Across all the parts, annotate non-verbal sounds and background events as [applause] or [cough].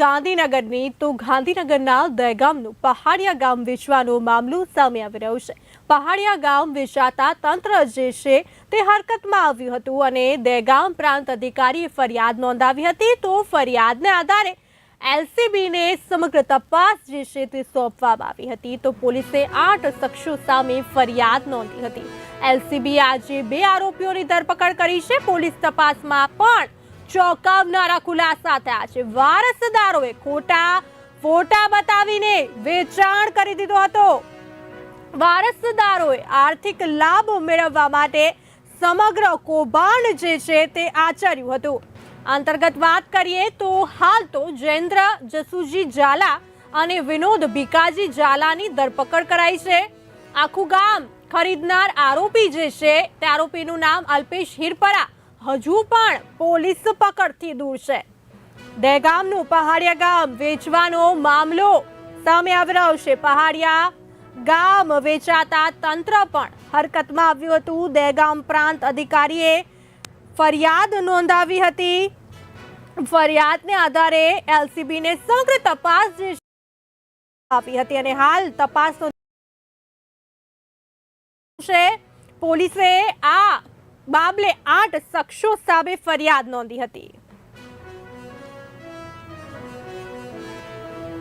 ગાંધીનગરની તો ગાંધીનગરના દહેગામનું પહાડિયા ગામ વેચવાનો મામલો સામે આવી રહ્યો છે. પહાડિયા ગામ વેચાતા તંત્ર જે છે તે હરકતમાં આવ્યું હતું અને દહેગામ પ્રાંત અધિકારીએ ફરિયાદ નોંધાવી હતી. તો ફરિયાદને આધારે એલસીબીને સમગ્ર તપાસ જે છે તે સોંપવામાં આવી હતી. તો પોલીસે આઠ શખ્સો સામે ફરિયાદ નોંધી હતી. એલસીબી આજે બે આરોપીઓની ધરપકડ કરી છે. પોલીસ તપાસમાં પણ ચોંકાવનારા ખુલાસા થયા છે. વારસદારોએ ખોટા ફોટા બતાવીને વેચાણ કરી દીધો હતો. વારસદારોએ આર્થિક લાભ મેળવવા માટે સમગ્ર કૌભાંડ જે છે તે આચર્યું હતું. અંતર્ગત વાત કરીએ તો હાલ તો જયેન્દ્ર, જસુજી ઝાલા અને વિનોદ ભીકાજી ઝાલાની ધરપકડ કરાઈ છે. આખું ગામ ખરીદનાર આરોપી જે છે, તે આરોપીનું નામ અલ્પેશ હિરપરા હજુ પણ પોલીસ પકડથી દૂર છે. દહેગામનું પહાડિયા ગામ વેચવાનો મામલો સામે આવી છે. પહાડિયા ગામ વેચાતા તંત્ર પણ હરકતમાં આવ્યું હતું. દહેગામ પ્રાંત અધિકારીએ ફરિયાદ નોંધાવી હતી. ફરિયાદને આધારે એલસીબીને સમગ્ર તપાસ આપી હતી અને હાલ તપાસનો પોલીસે આ મામલે આઠ શખ્સો સામે ફરિયાદ નોંધી હતી.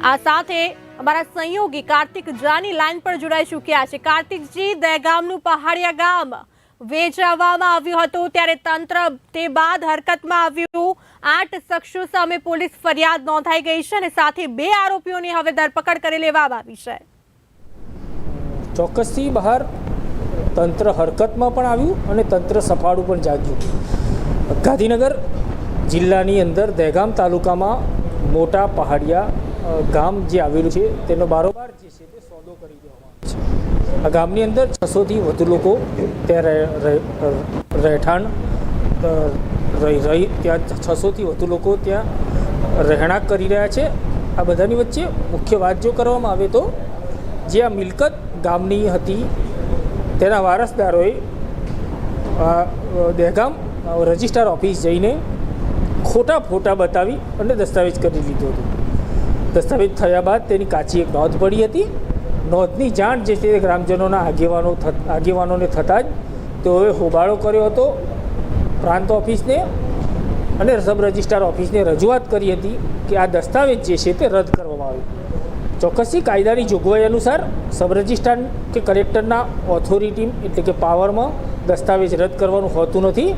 આ સાથે અમારા સંયોગી કાર્તિક જાની લાઈન પર જોડાઈ ચૂક્યા છે. કાર્તિકજી, દહેગામનું પહાડિયા ગામ વેચાવવામાં આવ્યું હતું, ત્યારે તંત્ર તે બાદ હરકતમાં આવ્યું. આઠ શખ્સો સામે પોલીસ ફરિયાદ નોંધાઈ ગઈ છે અને સાથે બે આરોપીઓની હવે ધરપકડ કરી લેવામાં આવી છે. ચોક્કસથી બહાર તંત્ર હરકતમાં પણ આવ્યું અને તંત્ર સફાળું પણ જાગ્યું. ગાંધીનગર જિલ્લાની અંદર દહેગામ તાલુકામાં મોટા પહાડિયા ગામ જે આવેલું છે, તેનો બારોબાર જે છે તે સોદો કરી દેવામાં આવે છે. આ ગામની અંદર છસોથી વધુ લોકો ત્યાં રહે- રહે- રહેઠાણ રહી રહી, ત્યાં છસોથી વધુ લોકો ત્યાં રહેણાંક કરી રહ્યા છે. આ બધાની વચ્ચે મુખ્ય વાત જો કરવામાં આવે તો, જે આ મિલકત ગામની હતી તેના વારસદારોએ દહેગામ રજિસ્ટ્રાર ઓફિસ જઈને ખોટા ફોટા બતાવી અને દસ્તાવેજ કરી લીધો હતો. દસ્તાવેજ થયા બાદ તેની કાચી એક નોંધ પડી હતી. નોંધની જાણ જે તે ગ્રામજનોના આગેવાનો આગેવાનોને થતાં જ તેઓએ હોબાળો કર્યો હતો. પ્રાંત ઓફિસને અને સબ રજિસ્ટ્રાર ઓફિસને રજૂઆત કરી હતી કે આ દસ્તાવેજ જે છે તે રદ કરવામાં ચોક્કસથી કાયદાની જોગવાઈ અનુસાર સબ રજિસ્ટ્રાર કે કલેક્ટરના ઓથોરિટી એટલે કે પાવરમાં દસ્તાવેજ રદ કરવાનું હોતું નથી.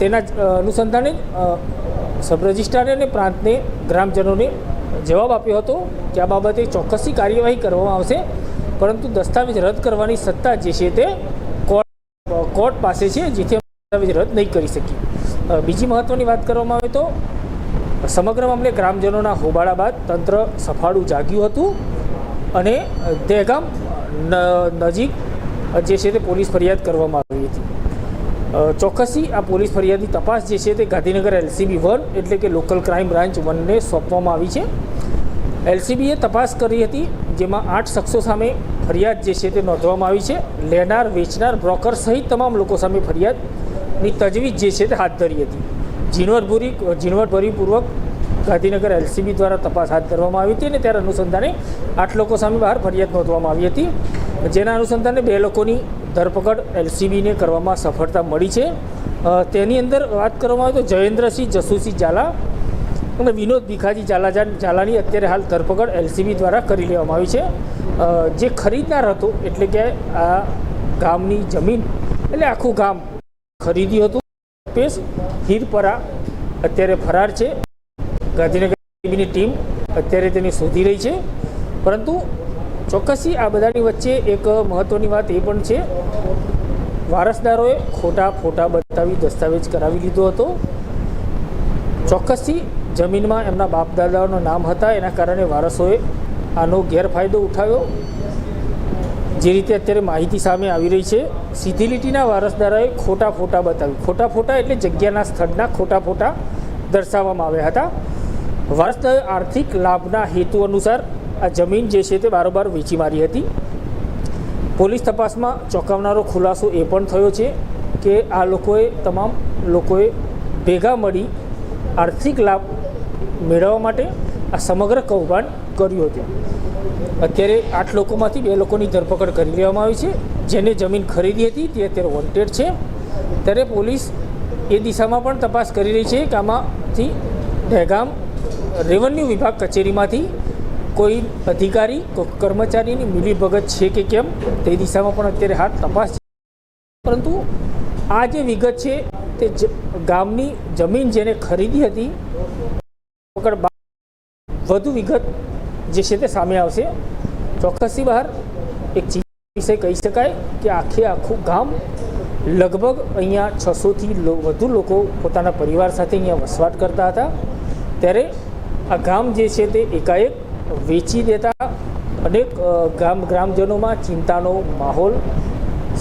તેના અનુસંધાને સબ રજિસ્ટ્રારે અને પ્રાંતને ગ્રામજનોને જવાબ આપ્યો હતો કે આ બાબતે ચોક્કસથી કાર્યવાહી કરવામાં આવશે, પરંતુ દસ્તાવેજ રદ કરવાની સત્તા જે છે તે કોર્ટ પાસે છે, જેથી દસ્તાવેજ રદ નહીં કરી શકીએ. બીજી મહત્ત્વની વાત કરવામાં આવે તો સમગ્ર મામલે ગ્રામજનોના હોબાળા બાદ તંત્ર સફાળું જાગ્યું હતું અને દહેગામ નજીક જે છે તે પોલીસ ફરિયાદ કરવામાં આવી હતી. ચોક્કસી આ પોલીસ ફરિયાદની તપાસ જે છે તે ગાંધીનગર એલસીબી વન એટલે કે લોકલ ક્રાઇમ બ્રાન્ચ વનને સોંપવામાં આવી છે. એલસીબીએ તપાસ કરી હતી, જેમાં આઠ શખ્સો સામે ફરિયાદ જે છે તે નોંધવામાં આવી છે. લેનાર, વેચનાર, બ્રોકર સહિત તમામ લોકો સામે ફરિયાદની તજવીજ જે છે તે હાથ ધરી હતી. ઝીણવટભરી, ઝીણવટભરીપૂર્વક ગાંધીનગર એલસીબી દ્વારા તપાસ હાથ ધરવામાં આવી હતી અને ત્યારે અનુસંધાને આઠ લોકો સામે બહાર ફરિયાદ નોંધવામાં આવી હતી. જેના અનુસંધાને બે લોકોની ધરપકડ એલસીબીને કરવામાં સફળતા મળી છે. તેની અંદર વાત કરવામાં આવે તો જયેન્દ્રસિંહ જસુસિંહ ઝાલા અને વિનોદ ભીખાજી ઝાલા ઝાલાની અત્યારે હાલ ધરપકડ એલસીબી દ્વારા કરી લેવામાં આવી છે. જે ખરીદનાર હતો, એટલે કે આ ગામની જમીન, એટલે આખું ગામ ખરીદ્યું હતું. પેશ હીરપરા, અત્યારે ફરાર છે. ગાંધીનગર એલસીબીની ટીમ અત્યારે તેને શોધી રહી છે. પરંતુ ચોક્કસથી આ બધાની વચ્ચે એક મહત્ત્વની વાત એ પણ છે. વારસદારોએ ખોટા ફોટા બતાવી દસ્તાવેજ કરાવી લીધો હતો. ચોક્કસથી જમીનમાં એમના બાપ દાદાઓના નામ હતા. એના કારણે વારસોએ આનો ગેરફાયદો ઉઠાવ્યો. જે રીતે અત્યારે માહિતી સામે આવી રહી છે સીધી લીટીના વારસદારોએ ખોટા ફોટા બતાવી ખોટા ફોટા એટલે જગ્યાના સ્થળના ખોટા ફોટા દર્શાવવામાં આવ્યા હતા. વારસદારોએ આર્થિક લાભના હેતુ અનુસાર આ જમીન જે છે તે બારોબાર વેચી મારી હતી. પોલીસ તપાસમાં ચોંકાવનારો ખુલાસો એ પણ થયો છે કે આ લોકોએ તમામ લોકોએ ભેગા મળી આર્થિક લાભ મેળવવા માટે આ સમગ્ર કૌભાંડ કર્યું હતું. અત્યારે આઠ લોકોમાંથી બે લોકોની ધરપકડ કરી લેવામાં આવી છે. જેને જમીન ખરીદી હતી તે અત્યારે વોન્ટેડ છે. ત્યારે પોલીસ એ દિશામાં પણ તપાસ કરી રહી છે કે આમાંથી દહેગામ રેવન્યુ વિભાગ કચેરીમાંથી કોઈ અધિકારી, કોઈ કર્મચારીની મિલીભગત છે કે કેમ, તે દિશામાં પણ અત્યારે હાથ તપાસ પરંતુ આ જે વિગત છે તે ગામની જમીન જેને ખરીદી હતી વધુ વિગત જે છે તે સામે આવશે. ચોક્કસથી બહાર એક ચિંતા વિશે કહી શકાય કે આખે આખું ગામ લગભગ અહીંયા છસોથી વધુ લોકો પોતાના પરિવાર સાથે અહીંયા વસવાટ કરતા હતા. ત્યારે આ ગામ જે છે તે એકાએક વેચી દેતા અનેક ગામ, ગ્રામજનોમાં ચિંતાનો માહોલ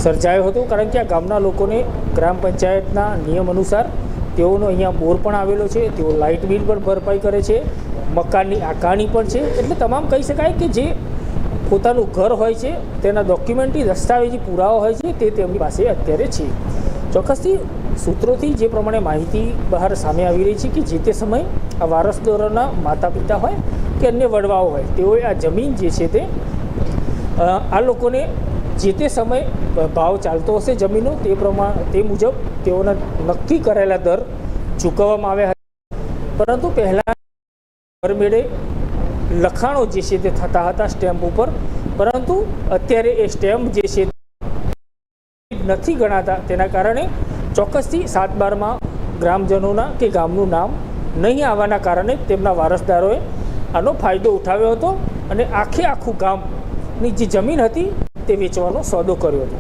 સર્જાયો હતો. કારણ કે આ ગામના લોકોને ગ્રામ પંચાયતના નિયમ અનુસાર તેઓનો અહીંયા બોર પણ આવેલો છે, તેઓ લાઇટ બિલ પણ ભરપાઈ કરે છે. મકાનની આકારણી પણ છે. એટલે તમામ કહી શકાય કે જે પોતાનું ઘર હોય છે, તેના ડોક્યુમેન્ટરી દસ્તાવેજી, પુરાવા હોય છે, તે તેમની પાસે અત્યારે છે. ચોક્કસથી સૂત્રોથી જે પ્રમાણે માહિતી બહાર સામે આવી રહી છે કે જે તે સમય આ વારસદારોના માતા પિતા હોય કે અન્ય વડવાઓ હોય, તેઓએ આ જમીન જે છે તે આ લોકોને જે તે સમય ભાવ ચાલતો હશે જમીનનો તે પ્રમાણ તે મુજબ તેઓના નક્કી કરેલા દર ચૂકવવામાં આવ્યા હતા. પરંતુ પહેલાં પરમેળે લખાણો જે છે તે થતા હતા સ્ટેમ્પ ઉપર. પરંતુ અત્યારે એ સ્ટેમ્પ જે છે નથી ગણાતા. તેના કારણે ચોક્કસથી સાત બારમાં ગ્રામજનોના કે ગામનું નામ નહીં આવવાના કારણે તેમના વારસદારોએ આનો ફાયદો ઉઠાવ્યો હતો અને આખે આખું ગામની જે જમીન હતી તે વેચવાનો સોદો કર્યો હતો.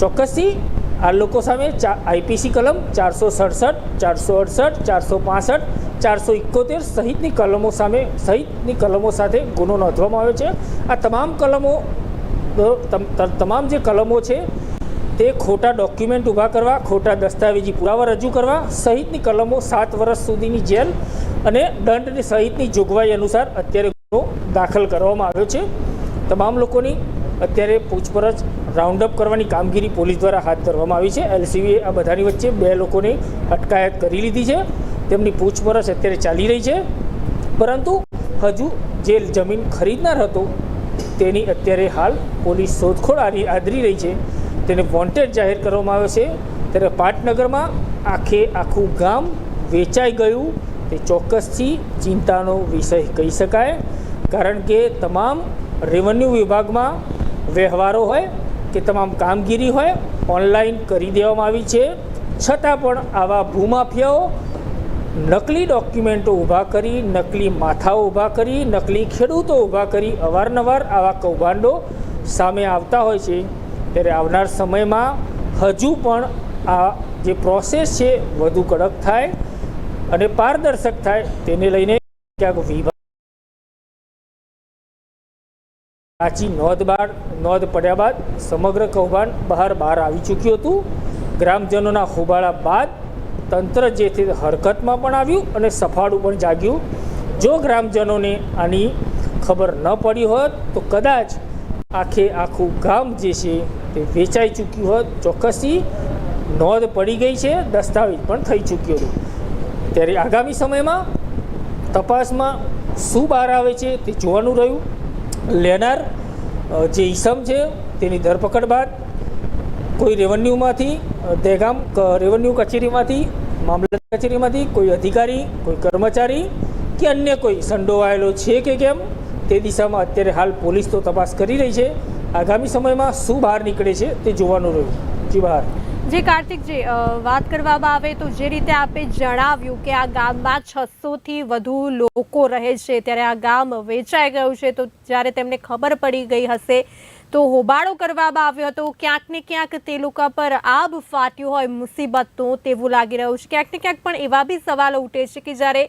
ચોક્કસથી આ લોકો સામે આઈપીસી કલમ ચારસો સડસઠ, ચારસો અડસઠ, ચારસો પાસઠ, ચારસો ઇકોતેર સહિતની કલમો સામે સહિતની કલમો સાથે ગુનો નોંધવામાં આવ્યો છે. આ તમામ કલમો તમામ જે કલમો છે, તે ખોટા ડોક્યુમેન્ટ ઊભા કરવા, ખોટા દસ્તાવેજી પુરાવા રજૂ કરવા, સહિતની કલમો સાત વર્ષ સુધીની જેલ અને દંડની સહિતની જોગવાઈ અનુસાર અત્યારે ગુનો દાખલ કરવામાં આવ્યો છે. તમામ લોકોની અત્યારે પૂછપરછ રાઉન્ડ અપ કરવાની કામગીરી પોલીસ દ્વારા હાથ ધરવામાં આવી છે. એલસીબીએ આ બધાની વચ્ચે બે લોકોની અટકાયત કરી લીધી છે. તેમની પૂછપરછ અત્યારે ચાલી રહી છે. પરંતુ હજુ જે જમીન ખરીદનાર હતો, તેની અત્યારે હાલ પોલીસ શોધખોળ આદરી રહી છે. તેને વોન્ટેડ જાહેર કરવામાં આવ્યો છે. ત્યારે પાટનગરમાં આખે આખું ગામ વેચાઈ ગયું. તે ચોક્કસથી ચિંતાનો વિષય કહી શકાય. કારણ કે તમામ રેવન્યુ વિભાગમાં વ્યવહારો હોય કે તમામ કામગીરી હોય ઓનલાઈન કરી દેવામાં આવી છે. છતાં પણ આવા ભૂમાફિયાઓ નકલી ડોક્યુમેન્ટો ઊભા કરી, નકલી માથાઓ ઊભા કરી, નકલી ખેડૂતો ઊભા કરી, અવારનવાર આવા કૌભાંડો સામે આવતા હોય છે. ત્યારે આવનાર સમયમાં હજુ પણ આ જે પ્રોસેસ છે, વધુ કડક થાય અને પારદર્શક થાય, તેને લઈને ક્યાંક વિભાગ સાચી નોંધ બાદ નોંધ પડ્યા બાદ સમગ્ર કૌભાંડ બહાર બહાર આવી ચૂક્યું હતું. ગ્રામજનોના હોબાળા બાદ તંત્ર જે તે હરકતમાં પણ આવ્યું અને સફાળું પણ જાગ્યું. જો ગ્રામજનોને આની ખબર ન પડી હોત, તો કદાચ આખે આખું ગામ જે છે તે વેચાઈ ચૂક્યું હોત. ચોક્કસથી નોંધ પડી ગઈ છે, દસ્તાવેજ પણ થઈ ચૂક્યો હતો. ત્યારે આગામી સમયમાં તપાસમાં શું બહાર આવે છે તે જોવાનું રહ્યું. લેનાર જે ઈસમ છે, તેની ધરપકડ બાદ કોઈ રેવન્યુમાંથી દહેગામ રેવન્યુ કચેરીમાંથી મામલતદાર કચેરીમાંથી કોઈ અધિકારી, કોઈ કર્મચારી કે અન્ય કોઈ સંડોવાયેલો છે કે કેમ, તે દિશામાં અત્યારે હાલ પોલીસ તો તપાસ કરી રહી છે. આગામી સમયમાં શું બહાર નીકળે છે તે જોવાનું રહ્યું. જી બહાર. જે કાર્તિકજી વાત કરવામાં આવે તો જે રીતે આપે જણાવ્યું કે આ ગામમાં છસોથી વધુ લોકો રહે છે, ત્યારે આ ગામ વેચાઈ ગયું છે, તો જ્યારે તેમને ખબર પડી ગઈ હશે, તો હોબાળો કરવામાં આવ્યો હતો. ક્યાંક ને ક્યાંક તે લોકો પર આબ ફાટ્યું હોય મુસીબતનું તેવું લાગી રહ્યું છે. ક્યાંક ને ક્યાંક પણ એવા બી સવાલો ઉઠે છે કે જ્યારે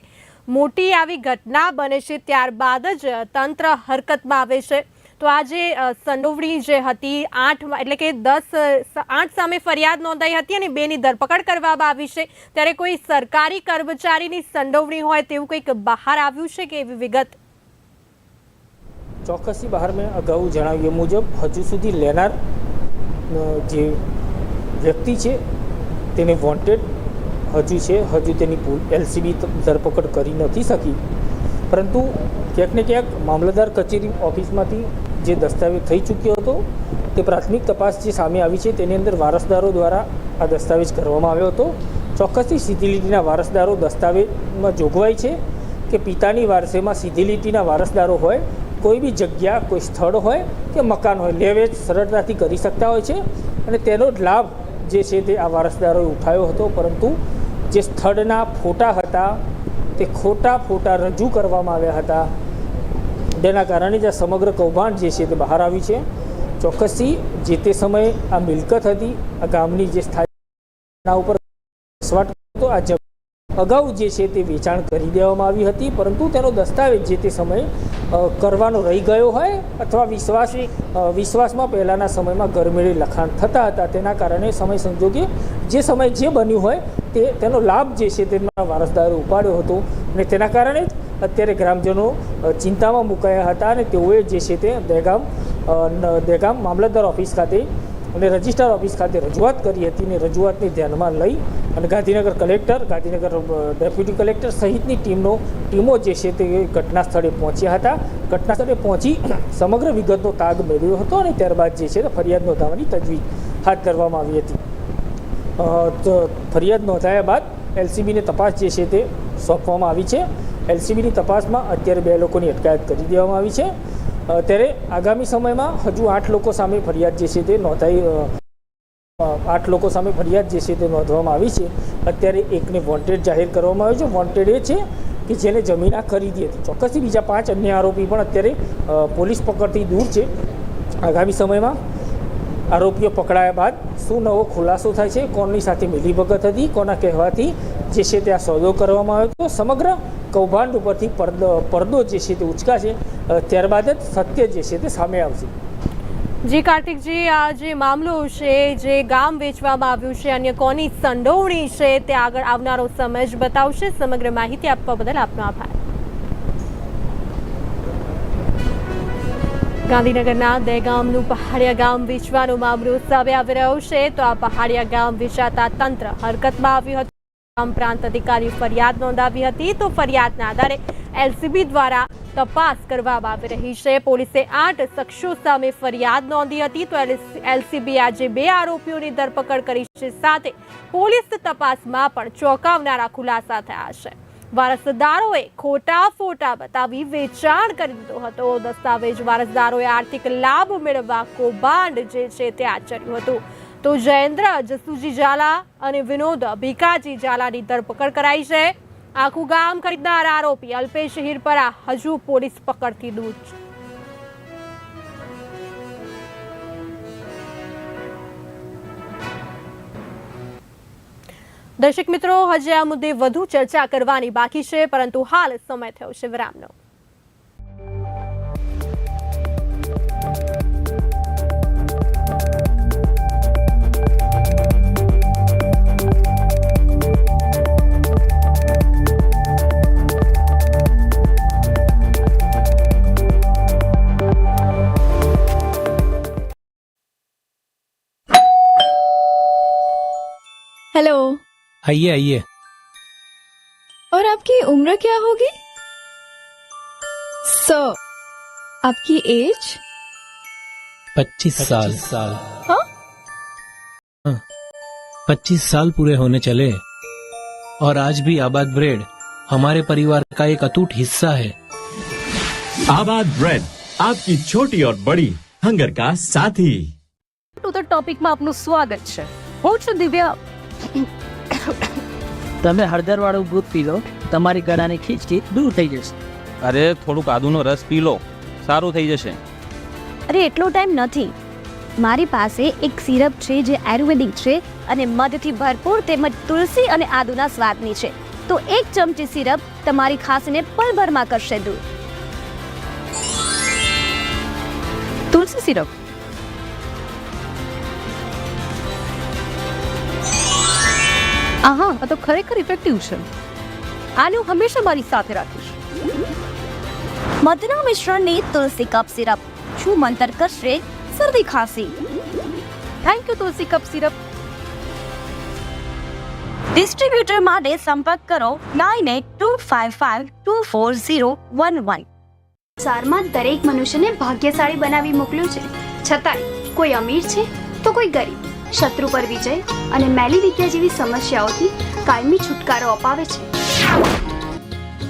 મોટી આવી ઘટના બને છે, ત્યારબાદ જ તંત્ર હરકતમાં આવે છે. તો આ જે સંડોવણી જે હતી, આઠ એટલે કે દસ આઠ સામે ફરિયાદ નોંધાઈ હતી અને બેની ધરપકડ કરવામાં આવી છે. ત્યારે કોઈ સરકારી કર્મચારીની સંડોવણી હોય તેવું કંઈક બહાર આવ્યું છે કે એવી વિગત? ચોક્કસથી બહાર મેં અગાઉ જણાવ્યું મુજબ, હજુ સુધી લેનાર જે વ્યક્તિ છે, તેને વોન્ટેડ હજુ છે. હજુ તેની એલસીબી ધરપકડ કરી નથી શકી. પરંતુ ક્યાંક ને ક્યાંક મામલતદાર કચેરી ઓફિસમાંથી જે દસ્તાવેજ થઈ ચૂક્યો હતો તે પ્રાથમિક તપાસ જે સામે આવી છે તેની અંદર વારસદારો દ્વારા આ દસ્તાવેજ કરવામાં આવ્યો હતો. ચોક્કસથી સીધી લીટીના વારસદારો દસ્તાવેજમાં જોગવાઈ છે કે પિતાની વારસેમાં સીધી લીટીના વારસદારો હોય, કોઈ બી જગ્યા, કોઈ સ્થળ હોય કે મકાન હોય, લેવેજ સરળતાથી કરી શકતા હોય છે અને તેનો જ લાભ જે છે તે આ વારસદારોએ ઉઠાવ્યો હતો. પરંતુ જે સ્થળના ફોટા હતા તે ખોટા ફોટા રજૂ કરવામાં આવ્યા હતા. જેના કારણે જે આ સમગ્ર કૌભાંડ જે છે તે બહાર આવ્યું છે. ચોક્કસથી જે તે સમયે આ મિલકત હતી, આ ગામની જે સ્થાયી ઉપર વસવાટ હતો, આ જમીન અગાઉ જે છે તે વેચાણ કરી દેવામાં આવી હતી, પરંતુ તેનો દસ્તાવેજ જે તે સમયે કરવાનો રહી ગયો હોય અથવા વિશ્વાસ વિશ્વાસમાં પહેલાંના સમયમાં ગરમેળે લખાણ થતા હતા, તેના કારણે સમય સંજોગે જે સમય જે બન્યું હોય તે, તેનો લાભ જે છે તેના વારસદારે ઉપાડ્યો હતો અને તેના કારણે જ અત્યારે ગ્રામજનો ચિંતામાં મુકાયા હતા અને તેઓએ જે છે તે દહેગામ દહેગામ મામલતદાર ઓફિસ ખાતે અને રજિસ્ટ્રાર ઓફિસ ખાતે રજૂઆત કરી હતી અને રજૂઆતને ધ્યાનમાં લઈ અને Gandhinagar collector, Gandhinagar deputy collector સહિતની ટીમનો, ટીમો જે છે તે ઘટના સ્થળે પહોંચ્યા હતા. ઘટના સ્થળે પહોંચી [clears throat] સમગ્ર વિગતનો તાગ મેળવ્યો હતો અને ત્યારબાદ જે છે તે ફરિયાદ નોંધાવવાની તજવીજ હાથ ધરવામાં આવી હતી. ફરિયાદ નોંધાયા બાદ એલસીબીને તપાસ જે છે તે સોંપવામાં આવી છે. એલસીબીની તપાસમાં અત્યારે બે લોકોની અટકાયત કરી દેવામાં આવી છે. ત્યારે આગામી સમયમાં હજુ આઠ લોકો સામે ફરિયાદ જે છે તે નોંધાઈ આઠ લોકો સામે ફરિયાદ જે છે તે નોંધવામાં આવી છે. અત્યારે એકને વોન્ટેડ જાહેર કરવામાં આવ્યો છે. વોન્ટેડ એ છે કે જેને જમીન આ ખરીદી હતી. ચોક્કસથી બીજા પાંચ અન્ય આરોપી પણ અત્યારે પોલીસ પકડથી દૂર છે. આગામી સમયમાં આરોપીઓ પકડાયા બાદ શું નવો ખુલાસો થાય છે, કોની સાથે મિલીભગત હતી, કોના કહેવાથી જે છે તે આ સોદો કરવામાં આવ્યો હતો. સમગ્ર કૌભાંડ ઉપરથી પડદો પડદો જે છે તે ઉચકાશે છે ત્યારબાદ જ સત્ય જે છે તે સામે આવશે. જી કાર્તિકજી, આ જે મામલો છે, જે ગામ વેચવામાં આવ્યું છે, અન્ય કોની સંડોવણી છે, તે આગળ આવનારો સમય જ બતાવશે. સમગ્ર માહિતી આપવા બદલ આપનો આભાર. ગાંધીનગરના દહેગામનું પહાડિયા ગામ વેચવાનો મામલો સામે આવી રહ્યો છે, તો આ પહાડિયા ગામ વેચાતા તંત્ર હરકતમાં આવ્યું હતું. ગામ પ્રાંત અધિકારી ફરિયાદ નોંધાવી હતી, તો ફરિયાદના આધારે એલસીબી દ્વારા તપાસ કરવામાં આવી રહી છે. પોલીસે આઠ શખ્સો સામે ફરિયાદ નોંધી હતી, તો એલસીબી આજે બે આરોપીઓની ધરપકડ કરી છે. સાથે પોલીસ તપાસમાં પણ ચોંકાવનારા ખુલાસા થયા છે. વારસદારોએ ખોટા ફોટા બતાવી વેચાણ કરી દીધો હતો. દસ્તાવેજ વારસદારોએ આર્થિક લાભ મેળવવા કૌભાંડ જે છે તે આચર્યું હતું. તો જયેન્દ્ર, જસુજી ઝાલા અને વિનોદ ભીકાજી ઝાલાની ધરપકડ કરાઈ છે. આખું ગામ ખરીદનાર આરોપી અલ્પેશ હિરપરા હજુ પોલીસ પકડથી દૂર છે. દર્શક મિત્રો, હજી આ મુદ્દે વધુ ચર્ચા કરવાની બાકી છે, પરંતુ હાલ સમય થયો છે વિરામનો. आइए आइए और आपकी उम्र क्या होगी सर आपकी एज पच्चीस साल साल हाँ पच्चीस साल पूरे होने चले और आज भी आबाद ब्रेड हमारे परिवार का एक अटूट हिस्सा है आबाद ब्रेड आपकी छोटी और बड़ी हंगर का साथी ટુ ધ ટોપિકમાં આપનું સ્વાગત છે હું છું દિવ્યા તમે હળદર વાળું દૂધ પી લો તમારી ગળાની ખીચકી દૂર થઈ જશે. અરે થોડુંક આદુનો રસ પી લો. સારું થઈ જશે. અરે એટલો ટાઈમ નથી. મારી પાસે એક સિરપ છે જે આયુર્વેદિક છે અને મધથી ભરપૂર તેમજ તુલસી અને આદુના સ્વાદની છે. તો એક ચમચી સિરપ તમારી ખાંસીને પલભરમાં કરશે દૂર તુલસી સિરપ? આહા આ તો ખરેખર ઇફેક્ટિવ છે. આને હું હંમેશા મારી સાથે રાખીશ. મધના મિશ્રણની તુલસી કપ સિરપ. શું મંતર કરશે? શરદી ખાંસી. Thank you Tulsi cup syrup. Distributor માટે સંપર્ક કરો nine eight two five five two four zero one one. સારમાં દરેક મનુષ્યને ભાગ્યશાળી બનાવી મોકલ્યું છે. છતાંય કોઈ અમીર છે તો કોઈ ગરીબ. શત્રુ પર વિજય અને મેલી વિદ્યા જેવી સમસ્યાઓથી કાયમી છુટકારો અપાવે છે.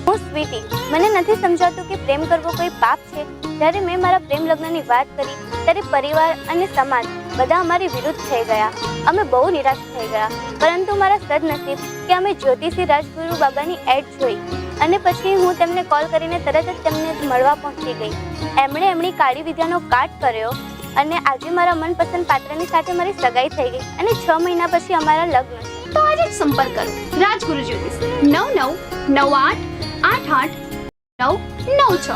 હું સ્વીટી. મને નથી સમજાતું કે પ્રેમ કરવો કોઈ પાપ છે. જ્યારે મેં મારા પ્રેમ લગ્નની વાત કરી, ત્યારે પરિવાર અને સમાજ બધા અમારી વિરુદ્ધ થઈ ગયા. અમે બહુ નિરાશ થઈ ગયા. પરંતુ મારા સદનસીબ કે અમે જ્યોતિષી રાજગુરુ બાબાની એડ જોઈ અને પછી હું તેમને કોલ કરીને તરત જ તેમને મળવા પહોંચી ગઈ. એમણે એમની કાળી વિદ્યાનો કાટ કર્યો અને આજે મારા મનપસંદ પાત્રની સાથે મારી સગાઈ થઈ ગઈ અને છ મહિના પછી અમારા લગ્ન. તો આજે જ સંપર્ક કરો. રાજગુરુ જ્યોતિષ નવ નવ નવ આઠ આઠ આઠ, નવ નવ છ.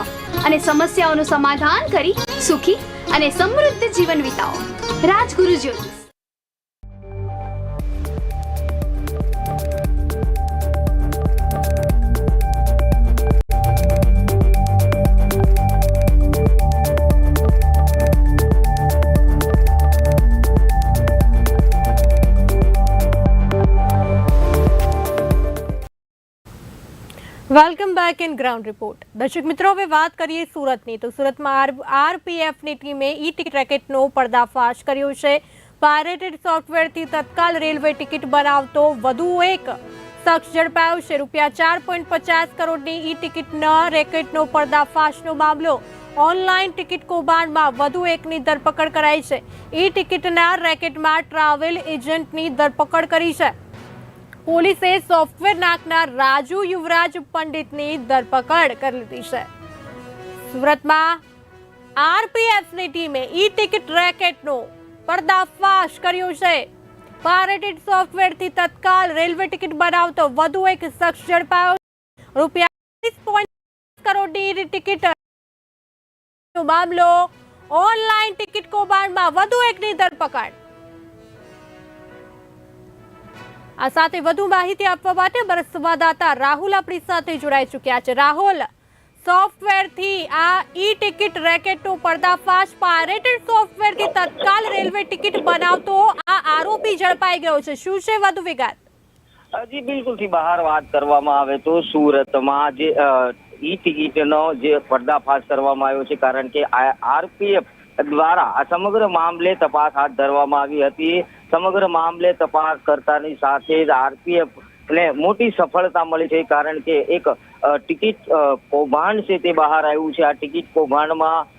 અને સમસ્યાઓનું સમાધાન કરી સુખી અને સમૃદ્ધ જીવન વિતાવો. રાજગુરુ જ્યોતિષ welcome back in ground report દર્શક મિત્રો, હવે વાત કરીએ સુરતની. તો સુરતમાં આરપીએફની ટીમે ઈ રેકેટનો પર્દાફાશ કર્યો છે. પાયરેટેડ સોફ્ટવેરથી તત્કાલ રેલવે ટિકિટ બનાવતો વધુ એક શખ્સ ઝડપાયો છે. રૂપિયા ચાર પોઈન્ટ પચાસ કરોડની ઈ ટિકિટના રેકેટનો પર્દાફાશનો મામલો. ઓનલાઈન ટિકિટ કૌભાંડમાં વધુ એકની ધરપકડ કરાઈ છે. ઈ ટિકિટના રેકેટમાં ટ્રાવેલ એજન્ટની ધરપકડ કરી છે. પોલીસે સોફ્ટવેર નાખનાર રાજુ યુવરાજ પંડિતની ધરપકડ કરી લીધી છે. સુરતમાં આરપીએફની ટીમે ઈ ટિકિટ રેકેટનો પર્દાફાશ કર્યો છે. પાયરેટેડ સોફ્ટવેરથી તત્કાલ રેલવે ટિકિટ બનાવતો વધુ એક શખ્સ ઝડપાયો રૂપિયા પોઈન્ટ કરોડની ટિકિટ મામલો ઓનલાઈન ટિકિટ કૌભાંડમાં વધુ એકની ધરપકડ. આ સાથે વધુ માહિતી આપવા માટે મારા સંવાદદાતા રાહુલ આપણી સાથે જોડાઈ ચૂક્યા છે. રાહુલ, સોફ્ટવેરથી આ ઈ ટિકિટ રેકેટનો પર્દાફાશ પાયરેટેડ સોફ્ટવેરથી તત્કાલ રેલવે ટિકિટ બનાવતો આ આરોપી ઝડપાઈ ગયો છે. શું છે વધુ વિગત? હજી બિલકુલથી બહાર વાત કરવામાં આવે તો સુરતમાં જે ઈ ટિકિટનો જે પર્દાફાશ કરવામાં આવ્યો છે, કારણ કે આરપીએફ દ્વારા આ સમગ્ર મામલે તપાસ હાથ ધરવામાં આવી હતી. સમગ્ર મામલે તપાસ કરતાની સાથે જ આરપીએફ ને મોટી સફળતા મળી છે, કારણ કે એક ટિકિટ કૌભાંડ છે તે બહાર આવ્યું છે. આ ટિકિટ કૌભાંડમાં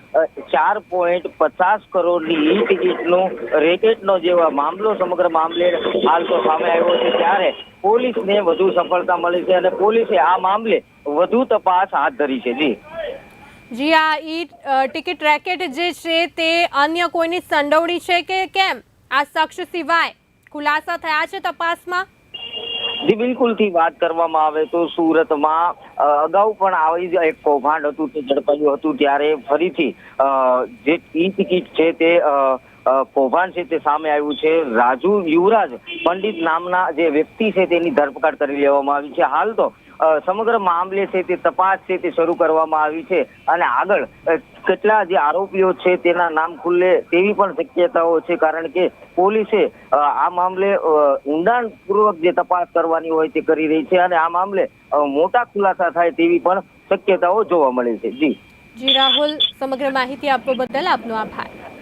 ચાર પોઈન્ટ પચાસ કરોડની ઈ ટિકિટનું રેકેટનો જેવા મામલો, સમગ્ર મામલે હાલ તો સામે આવ્યો છે, ત્યારે પોલીસને વધુ સફળતા મળી છે અને પોલીસે આ મામલે વધુ તપાસ હાથ ધરી છે. જી. જી, આ ઈ ટિકિટ રેકેટ જે છે તે અન્ય કોઈની સંડોવણી છે કે કેમ? આ શખ્સ સિવાય ખુલાસા થયા છે તપાસમાં? જી, બિલકુલથી વાત કરવામાં આવે તો સુરતમાં અગાઉ પણ આવી જ એક કૌભાંડ હતું તે ઝડપાયું હતું ત્યારે ફરીથી જે ઈ ટિકિટ છે તે કૌભાંડ છે તે સામે આવ્યું છે. રાજુ યુવરાજ પંડિત નામના જે વ્યક્તિ છે તેની ધરપકડ કરી લેવામાં આવી છે. હાલ તો સમગ્ર મામલે છે તે તપાસ છે તે શરૂ કરવામાં આવી છે. અને આગળ કેટલા જે આરોપીઓ છે તેના નામ ખુલ્લે તેવી પણ શક્યતાઓ છે. કારણ કે પોલીસે આ મામલે ઊંડાણપૂર્વક જે તપાસ કરવાની હોય તે કરી રહી છે. અને આ મામલે મોટા ખુલાસા થાય તેવી પણ શક્યતાઓ જોવા મળે છે. જી. જી, રાહુલ, સમગ્ર માહિતી આપવા બદલ આપનો આભાર.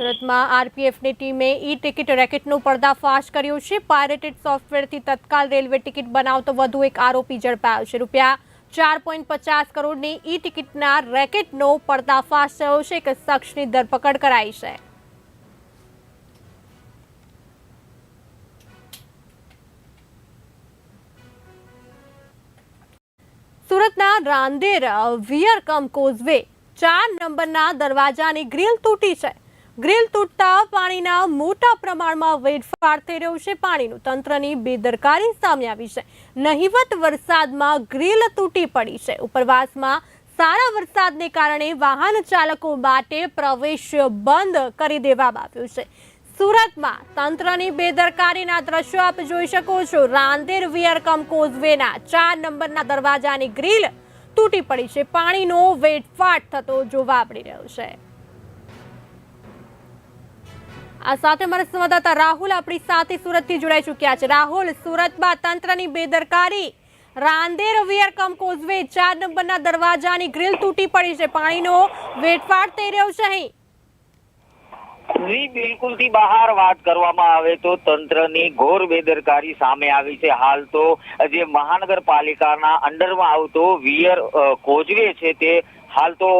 સુરતમાં આરપીએફની ટીમે ઈ ટિકિટ રેકેટનો પર્દાફાશ કર્યો છે. પાયરેટેડ સોફ્ટવેરથી તત્કાલ રેલવે ટિકિટ બનાવતો વધુ એક આરોપી ઝડપાયો છે. રૂપિયા ચાર પોઈન્ટ પચાસ કરોડની ઈ ટિકિટના રેકેટનો પર્દાફાશ થયો છે એક શખ્સની ધરપકડ કરાઈ છે. સુરતના રાંદેર વિયર કમ કોઝવે ચાર નંબરના દરવાજાની ગ્રીલ તૂટી છે. ગ્રીલ તૂટતા પાણીના મોટા પ્રમાણમાં વેડફાટ થઈ રહ્યું છે. પાણીનું તંત્રની બેદરકારી સામે આવી છે. નહિવત વરસાદમાં ગ્રીલ તૂટી પડી છે. ઉપરવાસમાં સારા વરસાદને કારણે વાહન ચાલકો માટે પ્રવેશ બંધ કરી દેવામાં આવ્યો છે. સુરતમાં તંત્રની બેદરકારીના દ્રશ્યો આપ જોઈ શકો છો. રાંદેર વિયરકમ કોઝવેના ચાર નંબરના દરવાજાની ગ્રીલ તૂટી પડી છે. પાણીનો વેડફાટ થતો જોવા મળી રહ્યો છે. આ સાથે અમારા સંવાદદાતા રાહુલ આપણી સાથે સુરતથી જોડાઈ ચૂક્યા છે. રાહુલ, સુરતમાં તંત્રની બેદરકારી, રાંદેર વિયરકમ કોઝવે, ચાર નંબરના દરવાજાની ગ્રીલ તૂટી પડી છે. પાણીનો વેટફાટ થઈ રહ્યો છે અહીં. બિલકુલથી બહાર વાત કરવામાં આવે તો તંત્રની ઘોર બેદરકારી સામે આવી છે. હાલ તો જે મહાનગરપાલિકાના અંડરમાં આવતો વિયર કોજવે છે તે હાલ તો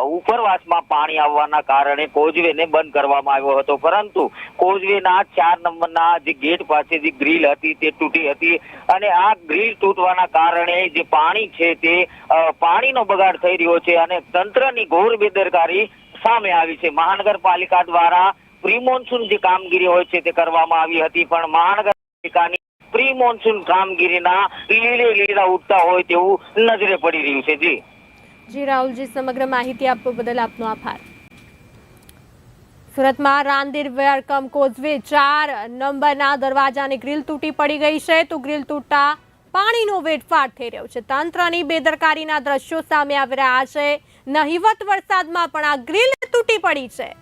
ઉપરવાસમાં પાણી આવવાના કારણે કોઝવેને બંધ કરવામાં આવ્યો હતો. પરંતુ કોઝવેના ચાર નંબરના જે ગેટ પાસે જે ગ્રીલ હતી તે તૂટી હતી અને આ ગ્રીલ તૂટવાના કારણે જે પાણી છે તે પાણીનો બગાડ થઈ રહ્યો છે અને તંત્રની ઘોર બેદરકારી સામે આવી છે. મહાનગરપાલિકા દ્વારા પ્રી મોન્સૂન જે કામગીરી હોય છે તે કરવામાં આવી હતી, પણ મહાનગરપાલિકાની પ્રી મોન્સૂન કામગીરીના લીલે લીલા ઉઠતા હોય તેવું નજરે પડી રહ્યું છે. જી. જી રાહુલજી, સમગ્ર માહિતી આપવા બદલ આપનો આભાર. સુરતમાં રાંદેર વેર કોઝવે ચાર નંબરના દરવાજાની ગ્રીલ તૂટી પડી ગઈ છે. તો ગ્રીલ તૂટતા પાણીનો વેટફાટ થઈ રહ્યો છે. તંત્રની બેદરકારીના દ્રશ્યો સામે આવી રહ્યા છે. નહિવત વરસાદમાં પણ આ ગ્રીલ તૂટી પડી છે.